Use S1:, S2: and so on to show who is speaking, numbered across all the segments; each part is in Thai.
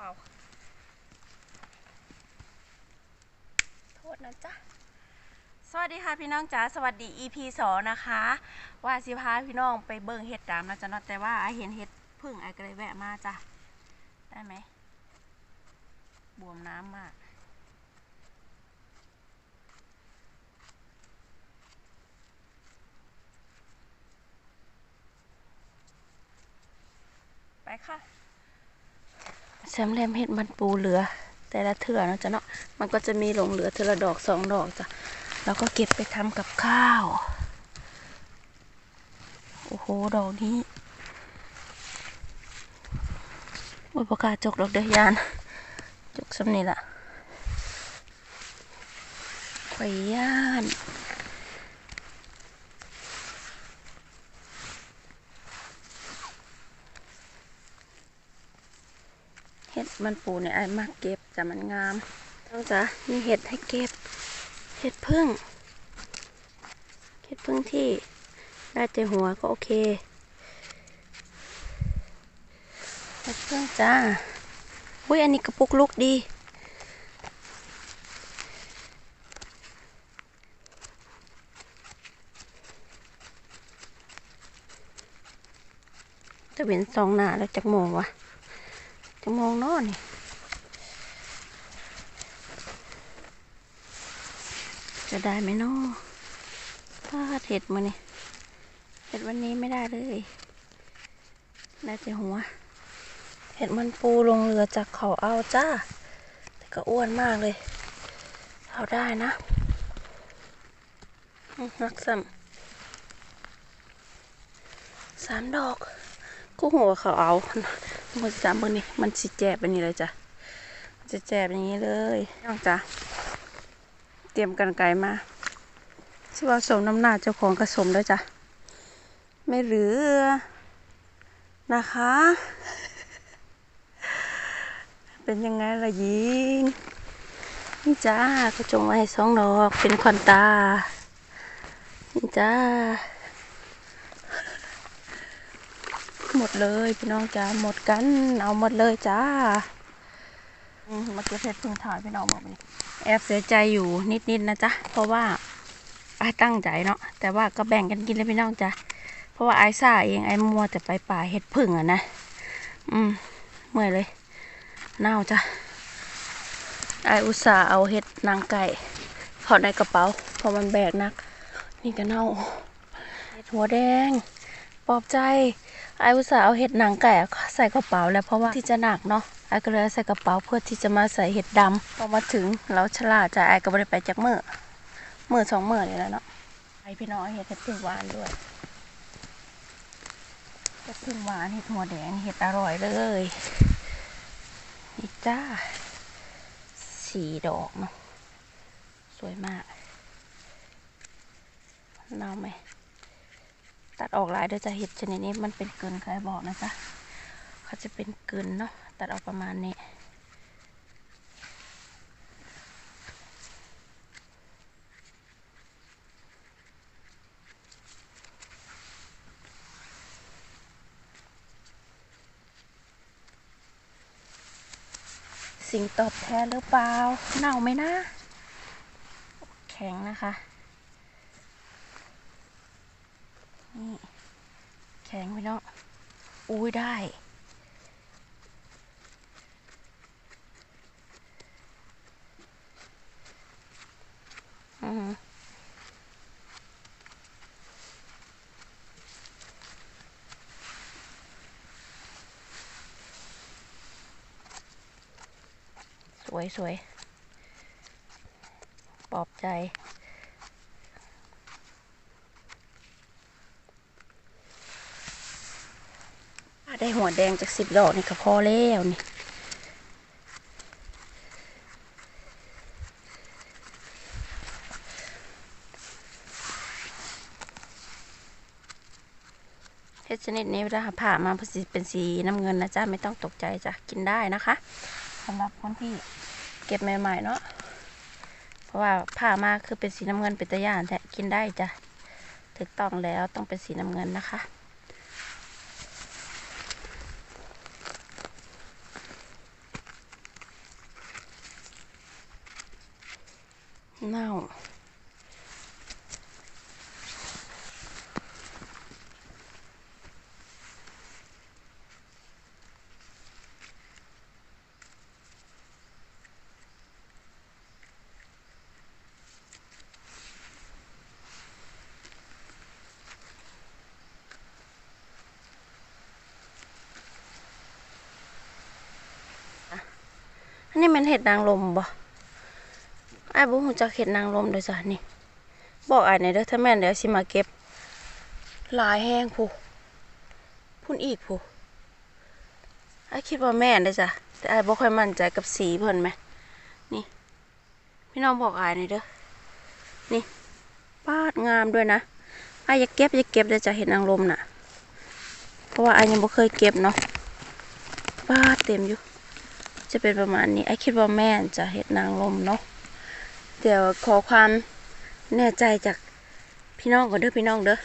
S1: ว้าวโทษนะจ๊ะ สวัสดีค่ะพี่น้องจ๋าสวัสดี EP สองนะคะ ว่าสิพาพี่น้องไปเบิ่งเห็ดดำนะจ๊ะเนาะแต่ว่าไอเห็นเห็ดพึ่งไอก็เลยแวะมาจ้ะ ได้ไหม บวมน้ำมากไปค่ะ แซมแรมเห็ดมันปูเหลือ แต่ละเถื่อนะจ๊ะเนาะมันก็จะมีหลงเหลือเถื่อละดอกสองดอกจ้ะแล้วก็เก็บไปทำกับข้าว โอ้โหดอกนี้อุปการจกดอกเดียยานจกสำนี่ละข่อยย่าน ห็ดมันปูเนี่ยไอ้มากเก็บแต่มันงามน้องจ๋ามีเห็ดให้เก็บ เห็ดพึ่ง เห็ดพึ่งที่ได้แต่หัวก็โอเค เห็ดพึ่งจ้าอุ้ยอันนี้กระปุกลูกดีจะเป็นสองหน้าแล้วจักโมงวะ จะมองนอนี่จะได้ไหมเนอถ้าเห็ดมาเนี่ยเห็ดวันนี้ไม่ได้เลย ได้แต่หัว เห็ดมันปูลงเรือจากเขาเอาจ้า แต่ก็อ้วนมากเลย เอาได้นะนักซ้ำสามดอก กูหัวเขาเอา มันจำมือนี่มันสิแจบแบบนี้เลยจ้ะจะแจบอย่างนี้เลยน้องจ้ะเตรียมกันไกลมาชื่อว่าสมน้ำหน้าเจ้าของกระสมด้วจ้ะไม่เหลือนะคะ เป็นยังไงล่ะยิงนี่จ้าก็จงไว้สองดอกเป็นควันตานี่จ้า หมดเลยพี่น้องจ้าหมดกันเอาหมดเลยจ้ามาเก็บเพชรพึ่งถ่ายพี่น้องบอกนี่แอบเสียใจอยู่นิดๆนะจ๊ะเพราะว่าไอ้ตั้งใจเนาะแต่ว่าก็แบ่งกันกินเลยพี่น้องจ้ะเพราะว่าไอ้ซ่าเองไอ้มัวแต่ไปป่าเห็ดพึ่งอะนะอืมเมื่อยเลยเน่าจ้ะไอ้อุตส่าห์เอาเห็ดนางไก่ถอดในกระเป๋าเพราะมันแบกหนัก นี่ก็เน่าเห็ดหัวแดง ปอบใจ ไอ้อุตส่าห์เอาเห็ดหนังไก่ใส่กระเป๋าแล้วเพราะว่าที่จะหนักเนาะไอ้ก็เลยใส่กระเป๋าเพื่อที่จะมาใส่เห็ดดำพอมาถึงแล้วฉลาดจ้ะไอ้ก็ไม่ได้ไปจากเมื่อเมื่อสองเมื่อเลยแล้วเนาะไอพี่น้องเห็ดเห็ดพึ่งหวานด้วยเห็ดพึ่งหวานเห็ดหัวแดงเห็ดอร่อยเลยนี่จ้าสีดอกเนาะสวยมากเน่าไหม ตัดออกหลายเดี๋ยวจะเห็ดชนิดนี้มันเป็นเกินใครบอกนะจ๊ะเขาจะเป็นเกินเนาะตัดออกประมาณนี้สิ่งตอบแทนหรือเปล่า เน่าไหมนะ แข็งนะคะ นี่ แข็งไปเนาะอุ้ยได้ อือสวยสวยปลอบใจ หัวแดงจากสิบดอกนี่ก็พอแล้วนี่เห็ดชนิดนี้เวลาผ่ามาเป็นสีน้ำเงินนะจ๊ะ ไม่ต้องตกใจจ้ะ กินได้นะคะสำหรับคนที่เก็บใหม่ๆเนาะเพราะว่าผ่ามาคือเป็นสีน้ำเงินเป็นตะย่านแท้กินได้จ้ะถูกต้องแล้วต้องเป็นสีน้ำเงินนะคะ เน่า อันนี้มันเห็ดนางลมบ่ อ้ายบุหูจักเห็ดนางลมเด้อจ้ะนี่ บอกอ้ายในอยเด้อถ้าแม่นเดี๋ยวสิมาเก็บ หลายแห้งผู้พุ่นอีกผู้ไอ้ายคิดว่าแม่นเด้อจ้ะแต่ไอ้ายบ่ค่อยมั่นใจกับสีเพิ่นไหมนี่ พี่น้องบอกอ้ายในอยเด้อนี่ปาดงามด้วยนะอ้ายอย่าเก็บอย่าเก็บเด้อจ้ะเห็ดนางลมน่ะ เพราะว่าอ้ายยังบ่เคยเก็บเนาะปาดเต็มอยู่จะเป็นประมาณนี้ไอคิดว่าแม่นจะเห็ดนางลมเนาะ เดี๋ยวขอความแน่ใจจากพี่น้องก่อนเด้อพี่น้องเด้อ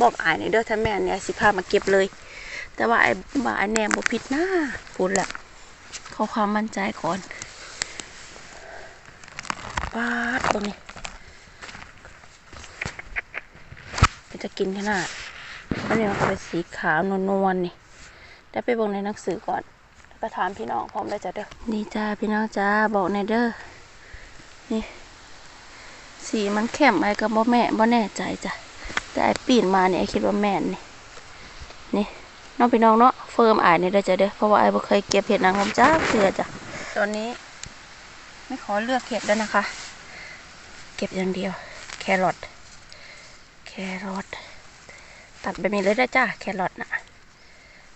S1: บอกอายในเด้อถ้าแม่เนี่ยสิพามาเก็บเลย แต่ว่าไอ้บ่าไอ้แนมบ่ผิดนะพูดแหละขอความมั่นใจก่อนปาดตรงนี้มันจะกินขนาดอันนี้มันเป็นสีขาวนวลๆนี่ได้ไปเบิ่งในหนังสือก่อนแล้วก็ถามพี่น้องพร้อมได้จ้ะเด้อนี่จ้าพี่น้องจ้าบอกในเด้อ นี่ สีมันเข้มไอ้ก็บ่แม่บ่แน่ใจจ้ะ แต่ไอ้ปีนมาเนี่ยไอ้คิดว่าแม่นนี่ นี่น้องพี่น้องเนาะเฟิร์มอายนี่ได้จ้ะเด้อเพราะว่าไอ้บ่เคยเก็บเห็ดนางรมจ้าเสือจ้ะ ตอนนี้ ไม่ขอเลือกเห็ดแล้วนะคะ เก็บอย่างเดียว แครอท แครอท ตัดแบบนี้เลยได้จ้าแครอทน่ะ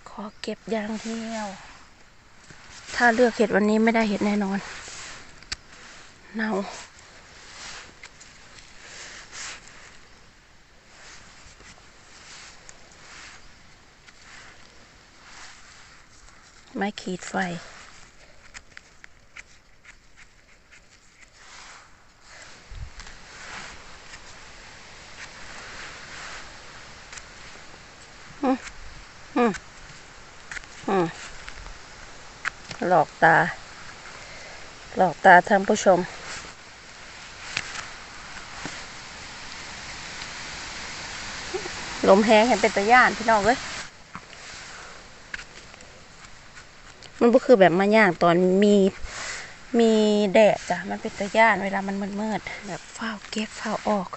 S1: ขอเก็บอย่างเดียว ถ้าเลือกเห็ดวันนี้ไม่ได้เห็ดแน่นอน เน่าไม้ขีดไฟ หลอกตา หลอกตาท่านผู้ชม ลมแห้งเห็นเป็นตะย่านพี่น้องเอ้ยมันก็คือแบบมาย่างตอนมีมีแดดจ้ะ มันเป็นตะย่านเวลามันมืดๆแบบเฝ้าเก็บเฝ้าออก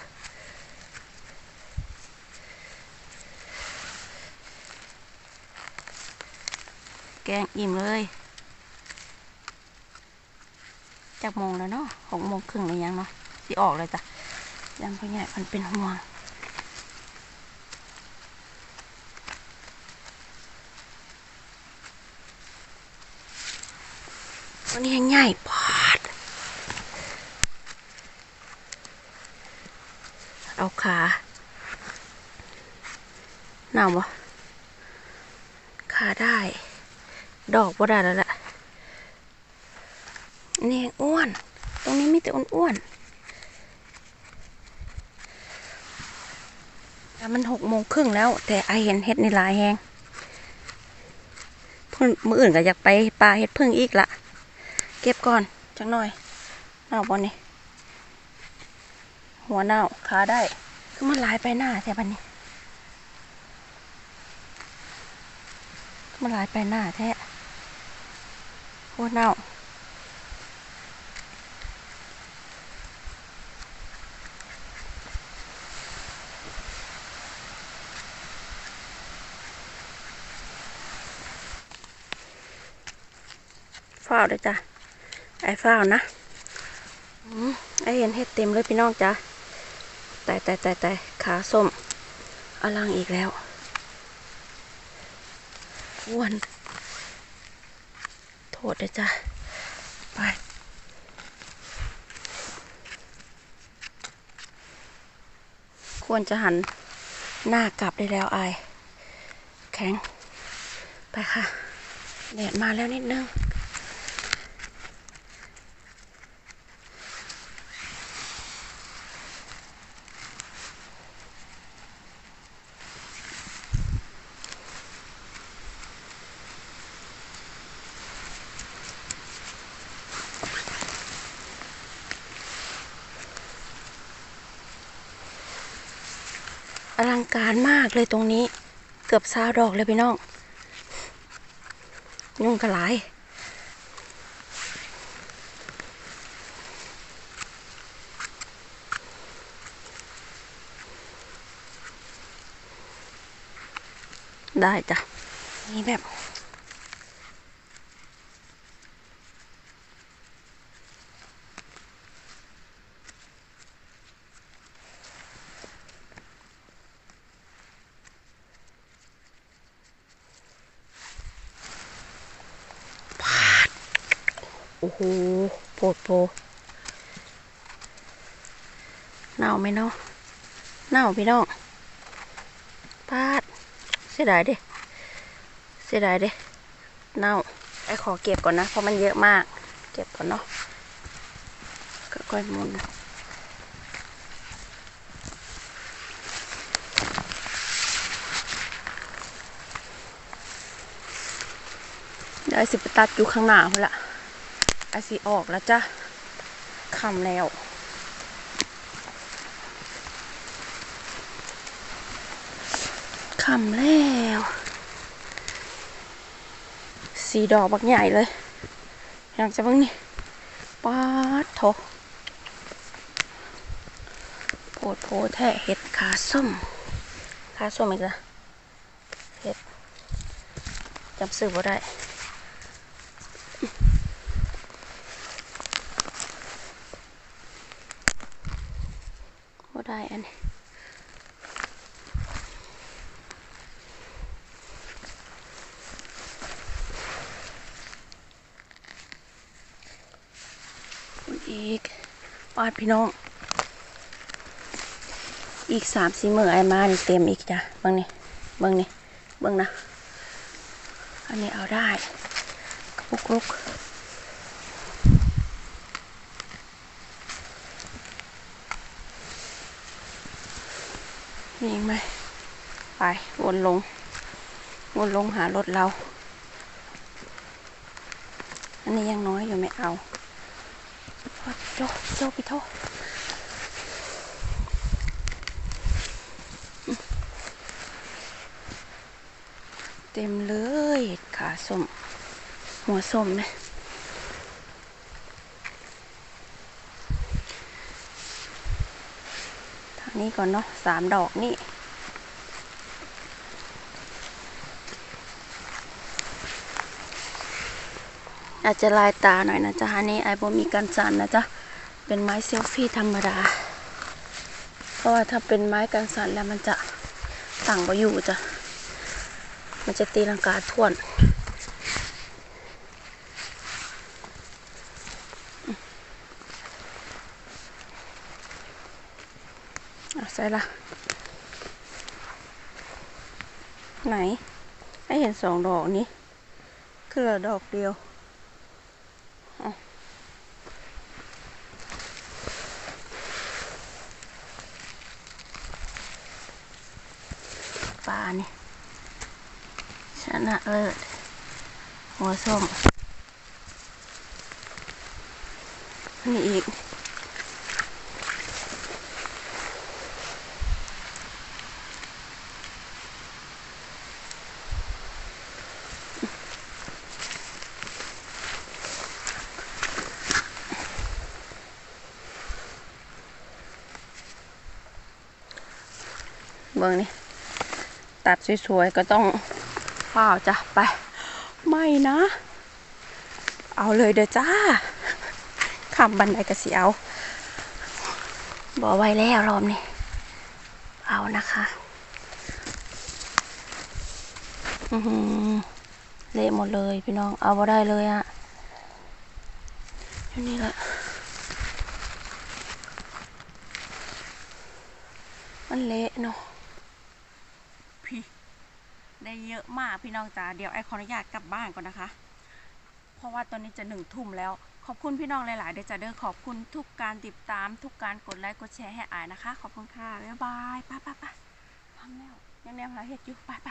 S1: แกงอิ่มเลยจากโมงแล้วเนาะหกโมงครึ่งหรือยังเนาะสิออกเลยจ้ะยังพ่อใหญ่มันเป็นห่วง วันนี้ยังใหญ่ปอด เอาขาหนาวปะขาได้ ดอกบ่ได้แล้วแหละนี่อ้วน ตรงนี้มีแต่อ้วนๆแต่มันหกโมงครึ่งแล้ว แต่ไอเห็นเห็ดในลายแหงเพิ่อนมืออื่นก็อยากไปปลาเห็ดพึ่งอีกละ เก็บก่อนจังหน่อยหนาบอลนี่หัวหนาขาได้คือมันหลายไปหน้าแถวบันนี้ มันหลายไปหน้าแท้โอ้หนาฝ้าวเลยจ้ะ ไอ้ฝ้าวนะอืมไอ้เห็นเห็ดเต็มเลยพี่น้องจ้ะแต่แต่แต่แต่ขาส้มอลังอีกแล้วอ้วนโทษเลยจ้ะไปควรจะหันหน้ากลับได้แล้วไอแข็ง ไปค่ะ แดดมาแล้วนิดนึง ลังการมากเลยตรงนี้ เกือบซาวดอกเลยพี่น้อง ยุ่งกระหลายได้จ้ะนี่แบบ อ้โหโปดโปเน่าไหมเนาะเน่าพี่น้องปาดเสียดายเด้เสียดายเด้เน่าไอ้ขอเก็บก่อนนะ เพราะมันเยอะมาก เก็บก่อนเนาะค่อยๆมุนเดี๋ยวไอ้สิไปตัดอยู่ข้างหน้าพุ่นละ อาสิออกแล้วจ้ะคำแล้ว คำแล้ว สีดอกบักใหญ่เลยอยากจะเบิ่งนี่ป๊าดโถโพดโพแท้เห็ดขาส้มขาส้มอีกละเห็ดจำซื้อบ่ได้ ได้อันนี้อีกปาดพี่น้อง อีกสามสี่มือไอ้มานี่เต็มอีกจ้ะเบิ่งนี่เบิ่งนี่เบิ่งนะ อันนี้เอาได้กระปุกลุก มีอีกไหม ไป วนลง วนลงหารถเรา อันนี้ยังน้อยอยู่ไม่เอาโจโจไปโทษเต็มเลยขาส้มหัวส้มนะทาง นี้ก่อนเนาะสามดอกนี่อาจจะลายตาหน่อยนะจ๊ะอันนี้ไอโบมีกันสั่นนะจ๊ะ เป็นไม้เซลฟี่ธรรมดา เพราะว่าถ้าเป็นไม้กันสันแล้วมันจะตั้งไปอยู่จ้ะ มันจะตีลังกาท่วน อะใส่ละ ไหนไอเห็นสองดอกนี้คือเหลือดอกเดียวปลานี่ชนะเลิศหัวส้มนี่อีก บิ่งนี่ตัดสวยๆก็ต้องเปล่าจ้ะไป ไม่นะ เอาเลยเด้อจ้าคำบันไดกระเสียวบอไว้แล้วรอบนี้เอานะคะอือหือเละหมดเลยพี่น้อง เอาบ่ได้เลยอะอยู่นี่แหละมันเละเนาะ ได้เยอะมากพี่น้องจ๋าเดี๋ยวไอขออนุญาตกลับบ้านก่อนนะคะ เพราะว่าตอนนี้จะหนึ่งทุ่มแล้ว ขอบคุณพี่น้องหลาย ๆ เดี๋ยวจะเดินขอบคุณทุกการติดตาม ทุกการกดไลค์กดแชร์ให้อายนะคะ ขอบคุณค่ะบ๊ายบายไป้าป้าป้าพังแล้วยังแนวหาเห็ดอยู่ไปไป